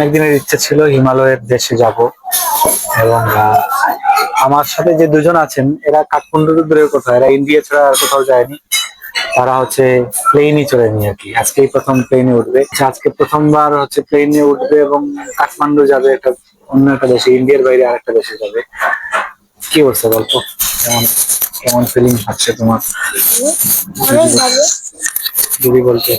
অনেক দিনের ইচ্ছে ছিল হিমালয়ের দেশে যাব এবং আমার সাথে যে দুজন আছেন এরা কাঠমান্ডুর দূরের কথা এরা ইন্ডিয়া ছাড়া আর কোথাও যায়নি। তারা হচ্ছে প্লেনই চড়েনি আর কি। আজকেই প্রথম প্লেনে উঠবে। আচ্ছা, আজকে প্রথমবার হচ্ছে প্লেনে উঠবে এবং কাঠমান্ডু যাবে একটা অন্য একটা দেশে ইন্ডিয়ার বাইরে আরেকটা দেশে যাবে। কি অবস্থা গল্প? কেমন কেমন ফিলিং হচ্ছে তোমার? যদি বলতে।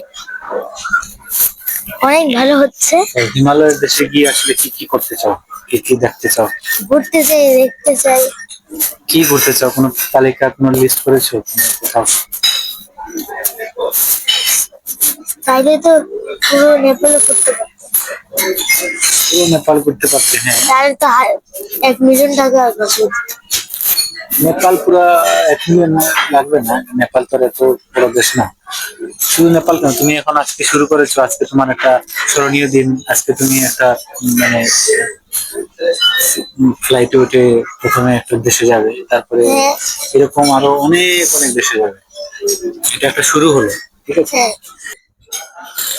অনেক ভালো হচ্ছে। হিমালয়ের দেশে গিয়ে আসলে কি কি করতে চাও? কি কি দেখতে চাও? ঘুরতে চাই দেখতে চাই। কি করতে চাও? কোনো তালিকা কোনো লিস্ট করেছ? কোথাও? তাইলে তো পুরো নেপালে করতে পুরো নেপাল করতে পারতে হ্যাঁ। তাহলে তো এক মিলিয়ন টাকা লাগবে নেপাল পুরো লাগবে না? নেপাল তো এত বড় দেশ না। শুধু নেপাল কেন? তুমি এখন আজকে শুরু করেছ, আজকে তোমার একটা স্মরণীয় দিন। আজকে তুমি একটা মানে ফ্লাইটে উঠে প্রথমে একটা দেশে যাবে, তারপরে। এরকম আরও অনেক অনেক দেশে যাবে। এটা একটা শুরু হলো, ঠিক আছে? হ্যাঁ।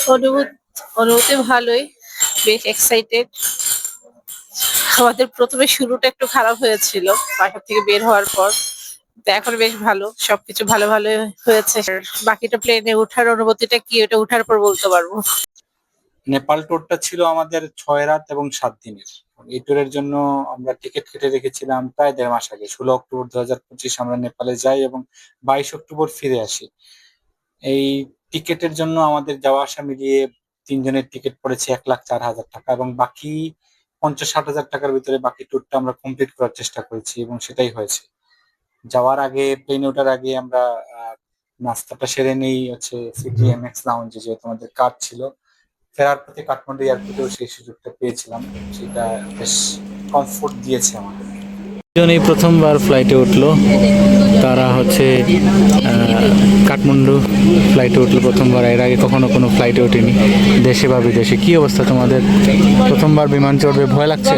অনুভূতি অনুভূতি ভালোই, বেশ এক্সাইটেড আমাদের প্রথমে শুরুটা একটু খারাপ হয়েছিল বাসা থেকে বের হওয়ার পর। এখন বেশ ভালো, সবকিছু ভালো ভালো হয়েছে। বাকিটা প্লেনে ওঠার অনুভূতিটা কি, ওটা ওঠার পর বলতে পারব। নেপাল ট্যুরটা ছিল আমাদের ছয় রাত এবং সাত দিনের। এই ট্যুরের জন্য আমরা টিকিট কেটে রেখেছিলাম প্রায় দেড় মাস আগে। ষোলো অক্টোবর দু হাজার পঁচিশ আমরা নেপালে যাই এবং বাইশ অক্টোবর ফিরে আসি। এই টিকেটের জন্য আমাদের যাওয়া আসা মিলিয়ে তিনজনের টিকিট পড়েছে এক লাখ চার হাজার টাকা এবং বাকি পঞ্চাশ ষাট হাজার টাকার ভিতরে বাকি ট্যুরটা আমরা কমপ্লিট করার চেষ্টা করেছি এবং সেটাই হয়েছে। যাওয়ার আগে প্লেনে ওঠার আগে আমরা নাস্তাটা সেরে নেই হচ্ছে সিটি এমএক্স লাউঞ্জে যেহেতু আমাদের কার ছিল। ফেরার পথে কাঠমান্ডু এয়ারপোর্টেও সেই সুযোগটা পেয়েছিলাম। সেটা বেশ কমফোর্ট দিয়েছে আমাদের। দুজনেই প্রথমবার ফ্লাইটে উঠল। তারা হচ্ছে কাঠমান্ডু ফ্লাইটে উঠল প্রথমবার। এর আগে কখনো কোনো ফ্লাইটে ওঠেনি দেশে বা বিদেশে। কি অবস্থা তোমাদের? প্রথমবার বিমান চড়বে। ভয় লাগছে?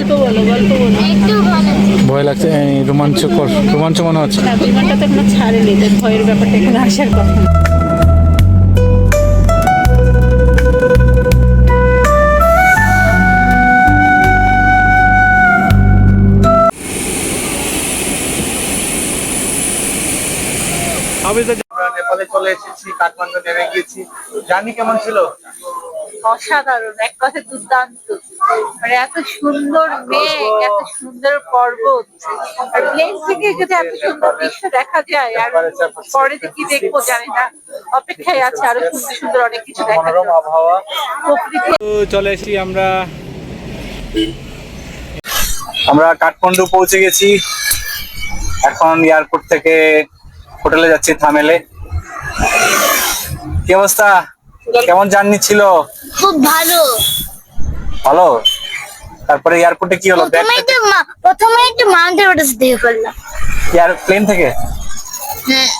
ভয় লাগছে? রোমাঞ্চকর রোমাঞ্চ মনে হচ্ছে বিমানটা তো এখনও ছাড়েনি। ভয়ের ব্যাপারটা এখানে আসার কথা আমরা নেপালে চলে এসেছি কাঠমান্ডু নেমে গিয়েছি। জার্নি কেমন ছিল? অসাধারণ এক কথা দুর্দান্ত। মানে এত সুন্দর মেঘ এত সুন্দর পর্বত। আর প্লেন থেকে যদি এত সুন্দর দৃশ্য দেখা যায় আর পরে কি দেখব জানি না। অপেক্ষায় আছে আরও সুন্দর সুন্দর অনেক কিছু দেখা আবহাওয়া। প্রকৃতি চলে এসেছি আমরা আমরা কাঠমান্ডু পৌঁছে গেছি। এখন এয়ারপোর্ট থেকে হোটেলে যাচ্ছি থামেলে কি অবস্থা? কেমন জার্নি ছিল? খুব ভালো। ভালো? তারপরে এয়ারপোর্টে কি হলো? প্রথমে তো প্রথমে একটু মাউন্টেন এভারেস্ট দেখে ফেললাম। এয়ার প্লেন থেকে? হ্যাঁ।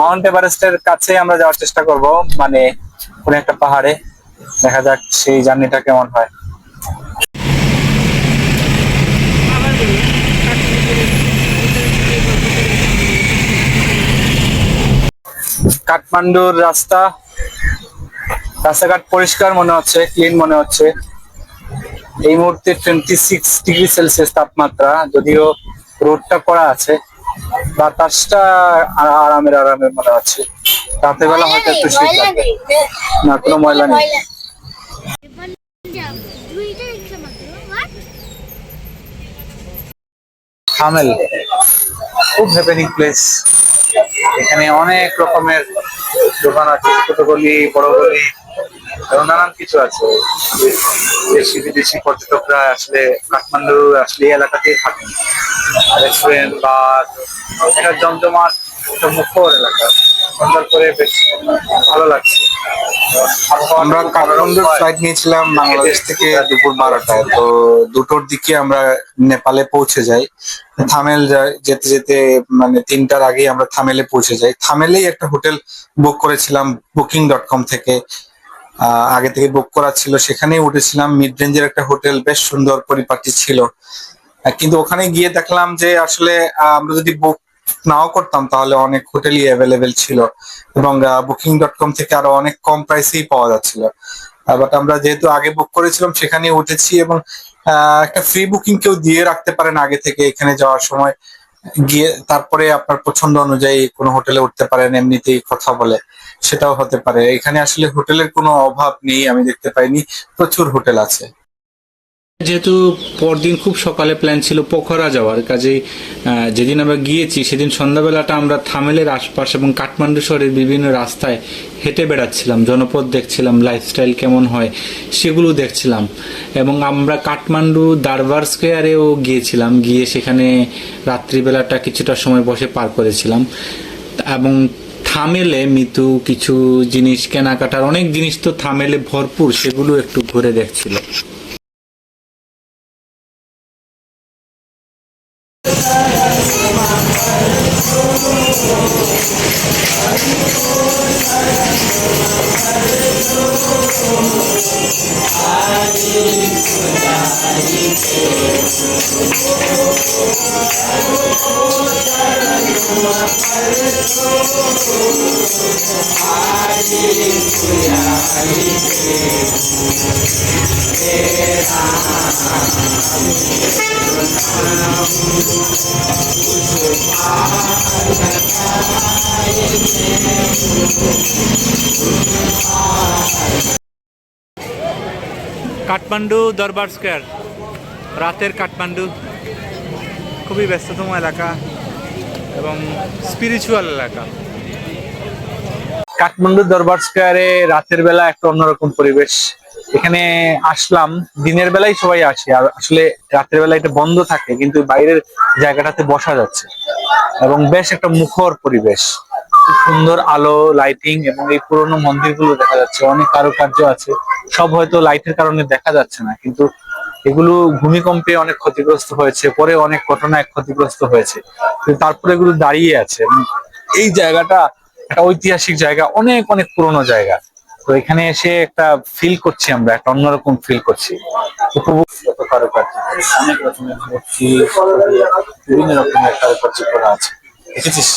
মাউন্ট এভারেস্টের কাছে আমরা যাওয়ার চেষ্টা করব মানে কোন একটা পাহাড়ে। দেখা যাক সেই জার্নিটা কেমন হয়। কাঠমান্ডুর রাস্তা। রাস্তাঘাট পরিষ্কার মনে হচ্ছে ক্লিন মনে হচ্ছে। এই মুহূর্তে টোয়েন্টি সিক্স ডিগ্রি সেলসিয়াস তাপমাত্রা যদিও রোদটা করা আছে বাতাসটা আরামের আরামের মনে হচ্ছে। রাতের বেলা হয়তো একটু শীত লাগবে। না কোনো ময়লা নেই। খুব হ্যাপেনিং প্লেস এখানে অনেক রকমের দোকান আছে, ছোট গলি, বড় গলি, এবং নানান কিছু আছে। দেশি, বিদেশি পর্যটকরা আসলে কাঠমান্ডু আসলে এই এলাকাতেই থাকেন রেস্টুরেন্ট, বার একটা জমজমাট একটা মুখর এলাকা। সুন্দর করে বেশ ভালো লাগছে। আমরা কাঠমান্ডুর ফ্লাইট নিয়েছিলাম বাংলাদেশ থেকে দুপুর বারোটায়। তো দুটোর দিকে আমরা নেপালে পৌঁছে যাই। থামেল যেতে যেতে মানে তিনটার আগেই আমরা থামেলে পৌঁছে যাই। থামেলেই একটা হোটেল বুক করেছিলাম বুকিং ডট কম থেকে। আহ, আগে থেকে বুক করা ছিল। সেখানেই উঠেছিলাম। মিড রেঞ্জের একটা হোটেল বেশ সুন্দর পরিপাটি ছিল। কিন্তু ওখানে গিয়ে দেখলাম যে আসলে আমরা যদি বুক নাও করতাম, তাহলে অনেক হোটেলই অ্যাভেলেবেল ছিল এবং বুকিং ডট কম থেকে আরও অনেক কম প্রাইসেই পাওয়া যাচ্ছিল। বাট আমরা যেহেতু আগে বুক করেছিলাম সেখানে উঠেছি এবং একটা ফ্রি বুকিং কেউ দিয়ে রাখতে পারেন আগে থেকে এখানে যাওয়ার সময়। গিয়ে তারপরে আপনার পছন্দ অনুযায়ী কোনো হোটেলে উঠতে পারেন, এমনিতেই কথা বলে, সেটাও হতে পারে। এখানে আসলে হোটেলের কোনো অভাব নেই, আমি দেখতে পাইনি। প্রচুর হোটেল আছে। যেহেতু পরদিন খুব সকালে প্ল্যান ছিল পোখরা যাওয়ার, কাজেই যেদিন আমরা গিয়েছি সেদিন সন্ধ্যাবেলাটা আমরা থামেলের আশপাশ এবং কাঠমান্ডু শহরের বিভিন্ন রাস্তায় হেঁটে বেড়াচ্ছিলাম, জনপদ দেখছিলাম লাইফস্টাইল কেমন হয় সেগুলো দেখছিলাম। এবং আমরা কাঠমান্ডু দারবার স্কোয়ারেও গিয়েছিলাম, গিয়ে সেখানে রাত্রিবেলাটা কিছুটা সময় বসে পার করেছিলাম। এবং থামেলে মিতু কিছু জিনিস কেনাকাটার, অনেক জিনিস তো থামেলে ভরপুর, সেগুলো একটু ঘুরে দেখছিল। কাঠমান্ডু দরবার স্কোয়ার, রাতের কাঠমান্ডু। খুবই ব্যস্ততম এলাকা এবং স্পিরিচুয়াল এলাকা। কাঠমান্ডু দরবার স্কোয়ারে রাতের বেলা একটা অন্যরকম পরিবেশ। এখানে আসলাম, দিনের বেলায় সবাই আসে। আর আসলে রাতের বেলা এটা বন্ধ থাকে, কিন্তু বাইরের জায়গাটাতে বসা যাচ্ছে। এবং বেশ একটা মুখর পরিবেশ। খুব সুন্দর আলো লাইটিং এবং এই পুরোনো মন্দিরগুলো দেখা যাচ্ছে। অনেক কারুকার্য আছে। সব হয়তো লাইটের কারণে দেখা যাচ্ছে না, কিন্তু এগুলো ভূমিকম্পে অনেক ক্ষতিগ্রস্ত হয়েছে, পরে অনেক ঘটনায় ক্ষতিগ্রস্ত হয়েছে। তারপরে এগুলো দাঁড়িয়ে আছে। এই জায়গাটা একটা ঐতিহাসিক জায়গা, অনেক অনেক পুরোনো জায়গা। তো এখানে এসে একটা ফিল করছি আমরা, একটা অন্যরকম ফিল করছি। কারুকার্য অনেক রকমের বিভিন্ন রকমের কারুকার্য করা আছে। দেখেছিস?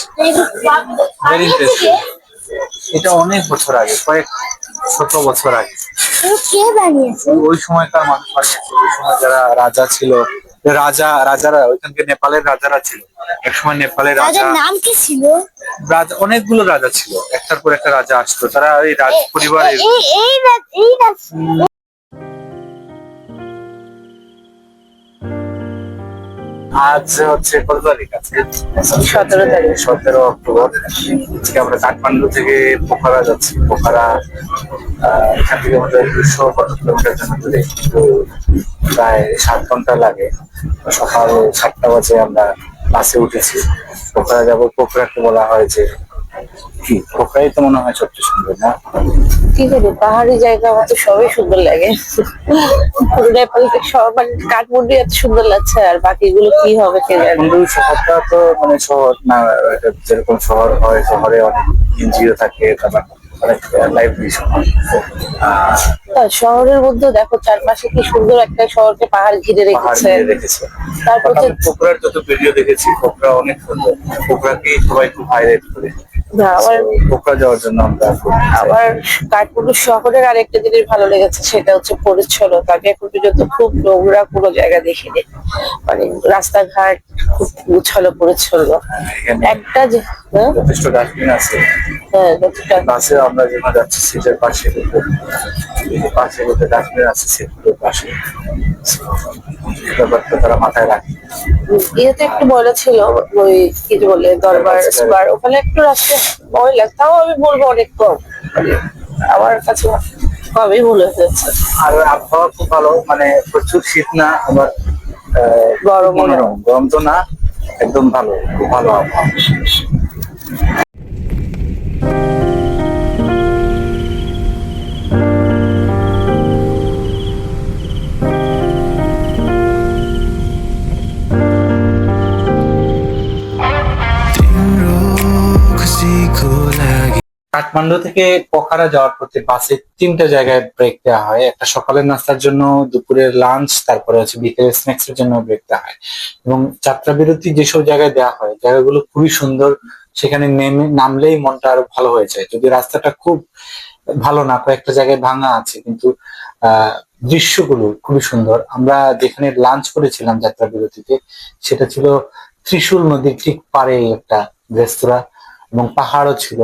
ভেরি ইন্টারেস্টিং এটা অনেক বছর আগে কয়েক শত বছর আগে। ওই- সময়কার মানুষ বানিয়েছে ওই সময় যারা রাজা ছিল রাজা রাজারা ওইখানকে নেপালের রাজারা ছিল। এক সময় নেপালের রাজা নাম কি ছিল? রাজা অনেকগুলো রাজা ছিল। একটার পর একটা রাজা আসতো। তারা এই রাজ পরিবারের আজ হচ্ছে কত তারিখ আছে সতেরো তারিখ। সতেরো অক্টোবর। আজকে আমরা কাঠমান্ডু থেকে পোখারা যাচ্ছি। পোখারা আহ, এখান থেকে আমাদের দুশো কত কিলোমিটার জন্য দূরে তো প্রায় সাত ঘণ্টা লাগে। সকাল সাতটা বাজে আমরা বাসে উঠেছি। পোখরা যাব। পোখরাকে বলা হয় যে কি পোখরাই তো মনে হয় সবচেয়ে সুন্দর না? কি করি পাহাড়ি জায়গা আমার তো সবই সুন্দর লাগে। পুরো নেপাল সব মানে কাঠমান্ডু এত সুন্দর লাগছে আর বাকিগুলো কি হবে কে জানে? শহরটা তো মানে শহর না যেরকম শহর হয় শহরে অনেক এনজিও থাকে তারপর শহরের মধ্যে দেখো চারপাশে কি সুন্দর একটা শহরকে পাহাড় ঘিরে রেখেছে। তারপর পোখরার যত ভিডিও দেখেছি পোখরা অনেক সুন্দর। পোখরাকে সবাই খুব হাইলাইট করে। আবার যাওয়ার জন্য আমরা আবার কাঠমান্ডু শহরের আরেকটা জিনিস ভালো লেগেছে সেটা হচ্ছে পরিচ্ছন্নতা আমি এখন পর্যন্ত খুব নোংরা কোনো জায়গা দেখিনি। মানে রাস্তাঘাট খুব উছালো পরিচ্ছন্ন। একটা যে হ্যাঁ? যথেষ্ট ডাস্টবিন আছে। হ্যাঁ, যতটা বাসে আমরা যেখানে যাচ্ছি সিটের পাশে। পাশে কিন্তু ডাস্টবিন আছে সিটগুলোর পাশে। ব্যাপারটা তারা মাথায় রাখে। ইয়েতে একটু ময়লা ছিল ওই কি বলে দরবার ওখানে একটু ময়লা তাও আমি বলব অনেক কম। আমার কাছে কমই মনে হয়েছে আর আবহাওয়া খুব ভালো মানে প্রচুর শীত না আবার। মনোরম গরম তো না একদম ভালো খুব ভালো আবহাওয়া। কাঠমান্ডু থেকে পোখারা যাওয়ার পথে বাসে তিনটা জায়গায় ব্রেক দেওয়া হয়। একটা সকালের নাস্তার জন্য দুপুরের লাঞ্চ তারপরে হচ্ছে বিকেলের স্ন্যাক্স এর জন্য ব্রেক দেওয়া হয়। এবং যাত্রা বিরতি যেসব জায়গায় দেওয়া হয় জায়গাগুলো খুবই সুন্দর সেখানে নেমে নামলেই মনটা আরও ভালো হয়ে যায়। যদি রাস্তাটা খুব ভালো না কয়েকটা জায়গায় ভাঙা আছে কিন্তু আহ, দৃশ্যগুলো খুবই সুন্দর। আমরা যেখানে লাঞ্চ করেছিলাম যাত্রা বিরতিতে সেটা ছিল ত্রিশূল নদীর ঠিক পারে একটা রেস্তোরাঁ এবং পাহাড়ও ছিল।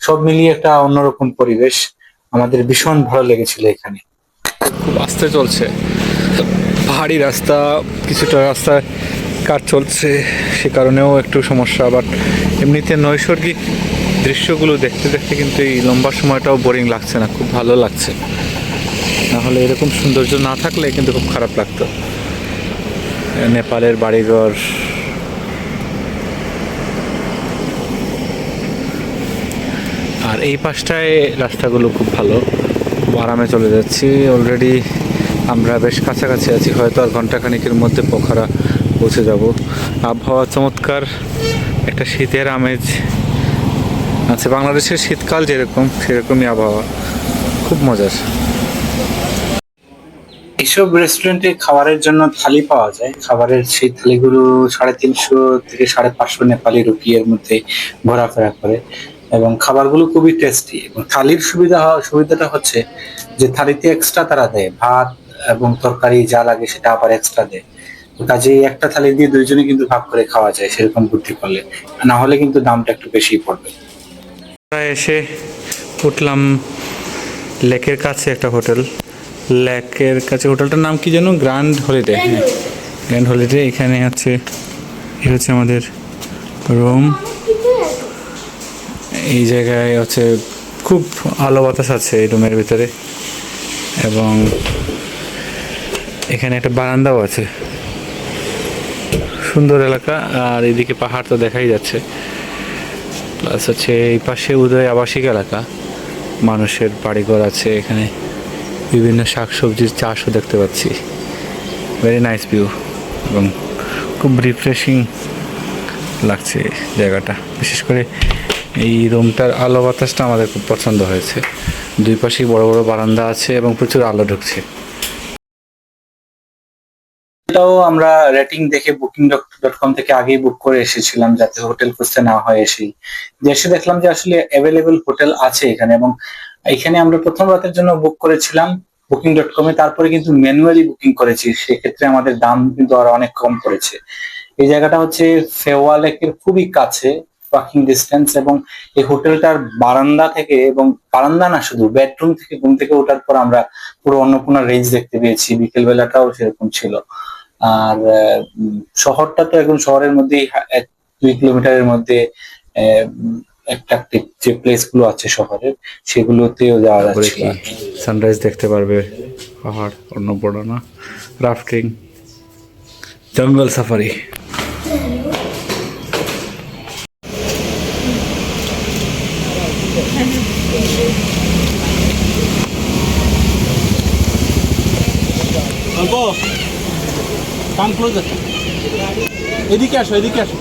সব মিলিয়ে একটা অন্যরকম পরিবেশ আমাদের ভীষণ ভালো লেগেছিল এখানে। খুব আস্তে চলছে। পাহাড়ি রাস্তা, কিছুটা রাস্তায় কাজ চলছে, সে কারণেও একটু সমস্যা বাট এমনিতে নৈসর্গিক দৃশ্যগুলো দেখতে দেখতে কিন্তু এই লম্বা সময়টাও বোরিং লাগছে না, খুব ভালো লাগছে। না হলে এরকম সৌন্দর্য না থাকলে কিন্তু খুব খারাপ লাগতো। নেপালের বাড়িঘর এই পাশটায় রাস্তাগুলো খুব ভালো। আরামে চলে যাচ্ছি। অলরেডি আমরা বেশ কাছাকাছি আছি। হয়তো আর ঘন্টাখানিকের মধ্যে পোখরা পৌঁছে যাব। আবহাওয়া চমৎকার। একটা শীতের আমেজ আছে। বাংলাদেশের শীতকাল যেরকম, সেরকমই আবহাওয়া। খুব মজার। এইসব রেস্টুরেন্টে খাবারের জন্য থালি পাওয়া যায়। খাবারের সেই থালিগুলো সাড়ে তিনশো থেকে সাড়ে পাঁচশো নেপালি রুপিয়ের মধ্যে ঘোরাফেরা করে। এবং খাবারগুলো খুবই টেস্টি এবং থালির সুবিধা সুবিধাটা হচ্ছে যে থালিতে এক্সট্রা তারা দেয়। ভাত এবং তরকারি যা লাগে সেটা আবার এক্সট্রা দেয়। তো কাজে একটা থালি দিয়ে দুইজনে কিন্তু ভাগ করে খাওয়া যায় সেরকম বুদ্ধি করলে। না হলে কিন্তু দামটা একটু বেশি পড়বে। আমরা এসে উঠলাম লেকের কাছে একটা হোটেল। লেকের কাছে হোটেলটার নাম কি যেন? Grand holiday. Grand holiday. এখানে হচ্ছে এই হচ্ছে আমাদের রুম। এই জায়গায় হচ্ছে খুব আলো বাতাস আছে এই রুমের ভিতরে। এবং এখানে একটা বারান্দাও আছে। সুন্দর এলাকা, আর এদিকে পাহাড় তো দেখাই যাচ্ছে। প্লাস হচ্ছে এই পাশে উদয় আবাসিক এলাকা। মানুষের বাড়িঘর আছে এখানে। বিভিন্ন শাকসবজির চাষও দেখতে পাচ্ছি। ভেরি নাইস ভিউ এবং খুব রিফ্রেশিং লাগছে জায়গাটা। বিশেষ করে এই রুমটার আলো বাতাসটা আমাদের খুব পছন্দ হয়েছে। দুই পাশেই বড় বড় বারান্দা আছে এবং প্রচুর আলো ঢুকছে। এটাও আমরা রেটিং দেখে বুকিং ডট কম থেকে আগেই বুক করে এসেছিলাম যাতে হোটেল খুঁজতে না হয় এসেই। এসে দেখলাম যে আসলে অ্যাভেলেবেল হোটেল আছে এখানে এবং এখানে আমরা প্রথম রাতের জন্য বুক করেছিলাম বুকিং ডট কমে তারপরে কিন্তু ম্যানুয়ালি বুকিং করেছি। সেক্ষেত্রে আমাদের দাম কিন্তু আরও অনেক কম পড়েছে। এই জায়গাটা হচ্ছে ফেওয়া লেকের খুবই কাছে। ওয়াকিং ডিস্টেন্স এবং এই হোটেলটার বারান্দা থেকে এবং বারান্দা না শুধু বেডরুম থেকে ঘুম থেকে ওঠার পর আমরা পুরো অন্নপূর্ণা রেঞ্জ দেখতে পেয়েছি। বিকেল বেলাটাও সেরকম ছিল। আর শহরটা তো একদম শহরের মধ্যেই এক দুই কিলোমিটারের মধ্যে একটা যে প্লেসগুলো আছে শহরের সেগুলোতেও যাওয়া যাচ্ছে। সানরাইজ দেখতে পারবে পাহাড় অন্নপূর্ণা রাফটিং জঙ্গল সাফারি ক্লোজ এদিকে আসো এদিকে আসো।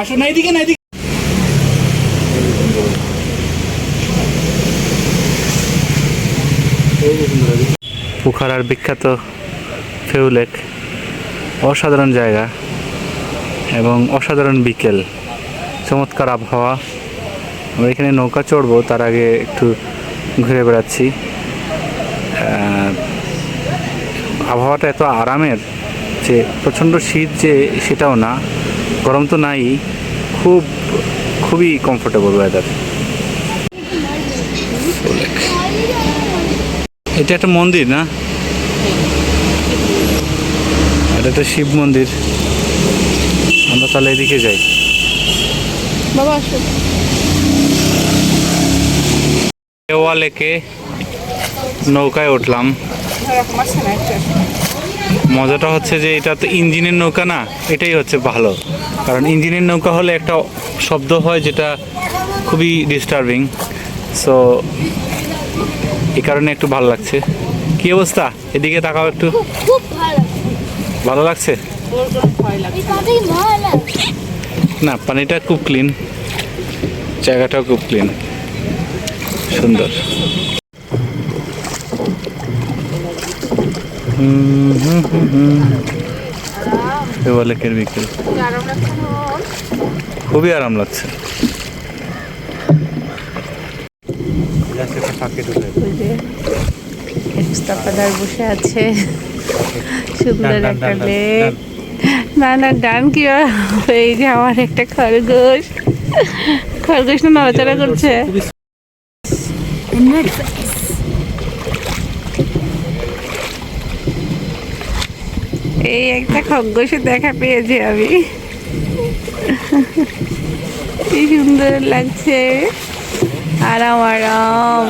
আসো না, এদিকে না, এদিকে। বিখ্যাত ফেউলেক অসাধারণ জায়গা এবং অসাধারণ বিকেল। চমৎকার আবহাওয়া। আমরা এখানে নৌকা চড়বো, তার আগে একটু ঘুরে বেড়াচ্ছি। আবহাওয়াটা এত আরামের যে প্রচণ্ড শীত যে সেটাও না গরম তো নাই খুব খুবই কমফোর্টেবল ওয়েদার এটা একটা মন্দির না? এটা একটা শিব মন্দির। আমরা তাহলে এদিকে যাই। বাবা আসো। নৌকায় উঠলাম। মজাটা হচ্ছে যে এটা তো ইঞ্জিনের নৌকা না এটাই হচ্ছে ভালো। কারণ ইঞ্জিনের নৌকা হলে একটা শব্দ হয় যেটা খুবই ডিস্টার্বিং সো এই কারণে একটু ভালো লাগছে। কি অবস্থা? এদিকে তাকাও একটু। ভালো ভালো লাগছে? এই কাজেই ভালো না। পানিটা খুব ক্লিন জায়গাটাও খুব ক্লিন সুন্দর। লেকের বিকেল খুবই আরাম লাগছে। মুস্তাফাদার বসে আছে। সুন্দর একটা লেক না না ডান কি? এই যে আমার একটা খরগোশ। খরগোশ না নড়াচড়া করছে। এই একটা খরগোশে দেখা পেয়েছি আমি। কি সুন্দর লাগছে। আরাম আরাম।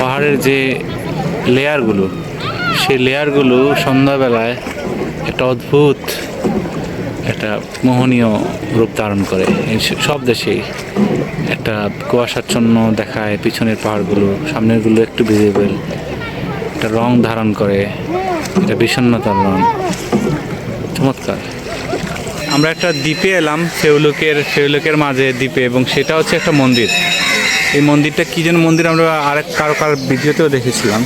পাহাড়ের যে লেয়ারগুলো সেই লেয়ারগুলো সন্ধ্যাবেলায় একটা অদ্ভুত একটা মোহনীয় রূপ ধারণ করে। সব দেশেই একটা কুয়াশাচ্ছন্ন দেখায়, পিছনের পাহাড়গুলো, সামনেরগুলো একটু ভিজিবল একটা রং ধারণ করে এটা বিষণ্ণতার রং। চমৎকার। আমরা একটা দ্বীপে এলাম, ফেউলুকের ফেউলুকের মাঝে দ্বীপে, এবং সেটা হচ্ছে একটা মন্দির। এই মন্দিরটা কী যেন মন্দির আমরা আরেক কারও কার ভিডিওতেও দেখেছিলাম।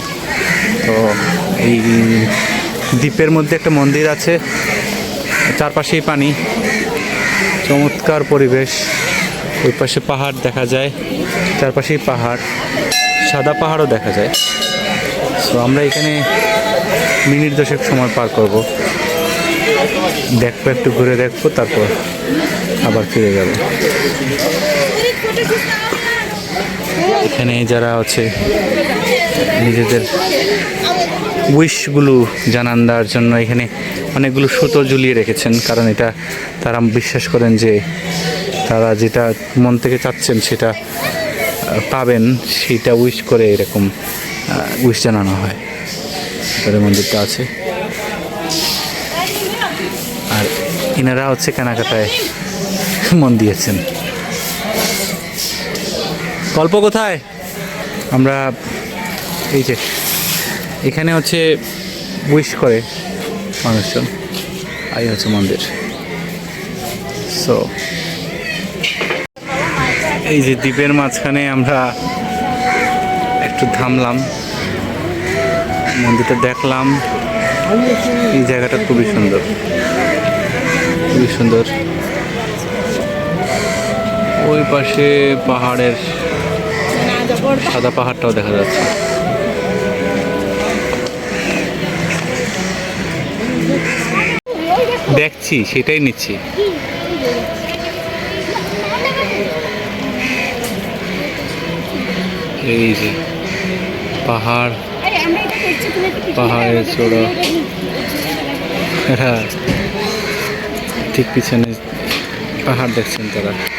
তো এই দ্বীপের মধ্যে একটা মন্দির আছে। চারপাশেই পানি। চমৎকার পরিবেশ। ওই পাশে পাহাড় দেখা যায়। চারপাশেই পাহাড়। সাদা পাহাড়ও দেখা যায়। তো আমরা এখানে মিনিট দশেক সময় পার করব। দেখব, একটু ঘুরে দেখব, তারপর আবার ফিরে যাব। এখানে যারা হচ্ছে নিজেদের উইশগুলো জানান দেওয়ার জন্য এখানে অনেকগুলো সুতো ঝুলিয়ে রেখেছেন, কারণ এটা তারা বিশ্বাস করেন যে তারা যেটা মন থেকে চাচ্ছেন সেটা পাবেন, সেটা উইশ করে এরকম উইশ জানানো হয়। ভিতরে মন্দিরটা আছে। আর এনারা হচ্ছে কেনাকাটায় মন দিয়েছেন। গল্প কোথায়? আমরা এই যে, এখানে হচ্ছে উইশ করে মানুষজন, আই হচ্ছে মন্দির। সো এই যে দ্বীপের মাঝখানে আমরা একটু থামলাম, মন্দিরটা দেখলাম, এই জায়গাটা খুবই সুন্দর খুবই সুন্দর। ওই পাশে পাহাড়ের সাদা পাহাড়টাও দেখা যাচ্ছে। দেখছি, সেটাই নিচ্ছি। এই যে, পাহাড়, পাহাড়ের চূড়া। এরা ঠিক পিছনে পাহাড় দেখছেন তারা।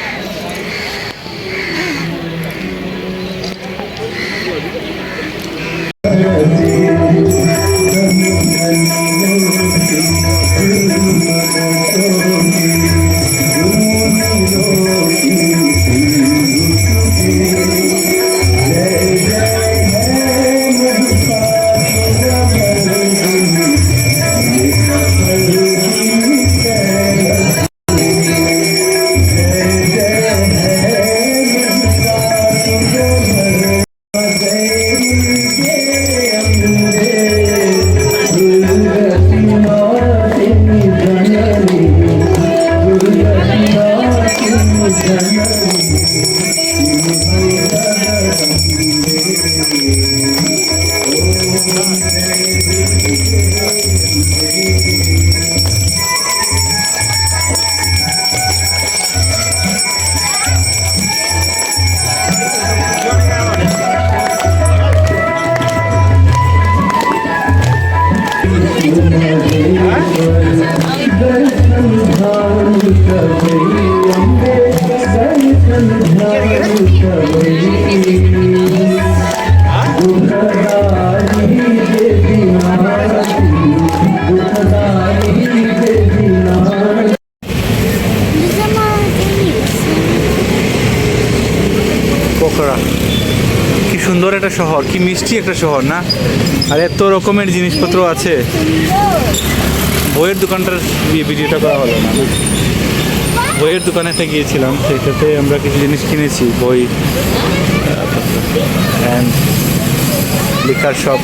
পোখরা শহর একটা শহর, না? আর এত রকমের জিনিসপত্র আছে। বইয়ের দোকানটার ভিডিওটা করা হলো না। বইয়ের দোকানেতে গিয়েছিলাম সেটাতে আমরা কিছু জিনিস কিনেছি, বই লিকার শপ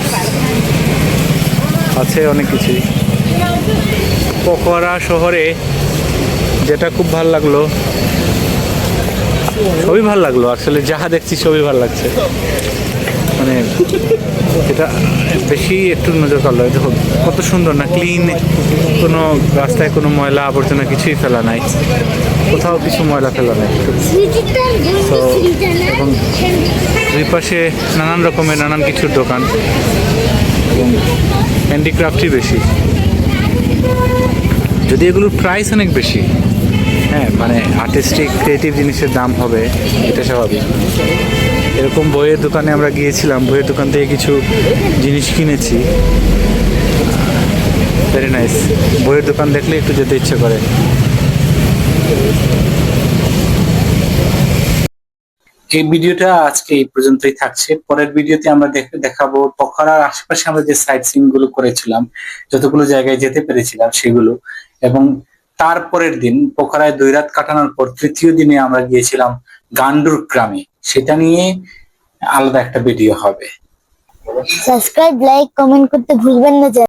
আছে অনেক কিছুই। পকোয়ারা শহরে যেটা খুব ভালো লাগল, সবই ভালো লাগল। আসলে যাহা দেখছি সবই ভালো লাগছে। মানে এটা বেশি একটু নজর কাড়লো। দেখো কত সুন্দর না ক্লিন কোনো রাস্তায় কোনো ময়লা আবর্জনা কিছুই ফেলা নাই। কোথাও কিছু ময়লা ফেলা নাই। তো এবং দুই পাশে নানান রকমের নানান কিছুর দোকান। এবং হ্যান্ডিক্রাফটই বেশি। যদি এগুলোর প্রাইস অনেক বেশি হ্যাঁ মানে আর্টিস্টিক ক্রিয়েটিভ জিনিসের দাম হবে এটা স্বাভাবিক। এরকম বইয়ের দোকানে আমরা গিয়েছিলাম, বইয়ের দোকান থেকে কিছু জিনিস কিনেছি। ভেরি নাইস বইয়ের দোকান দেখলে একটু যেতে ইচ্ছে করে। এই ভিডিওটা আজকে এই পর্যন্তই থাকছে। পরের ভিডিওতে আমরা দেখ- দেখাবো পোখরার আশেপাশে আমরা যে সাইট সিনগুলো করেছিলাম, যতগুলো জায়গায় যেতে পেরেছিলাম সেগুলো। এবং তারপরের দিন পোখরায় দুই রাত কাটানোর পর তৃতীয় দিনে আমরা গিয়েছিলাম গান্ডুর গ্রামে। সেটা নিয়ে আলাদা একটা ভিডিও হবে সাবস্ক্রাইব লাইক কমেন্ট করতে ভুলবেন না।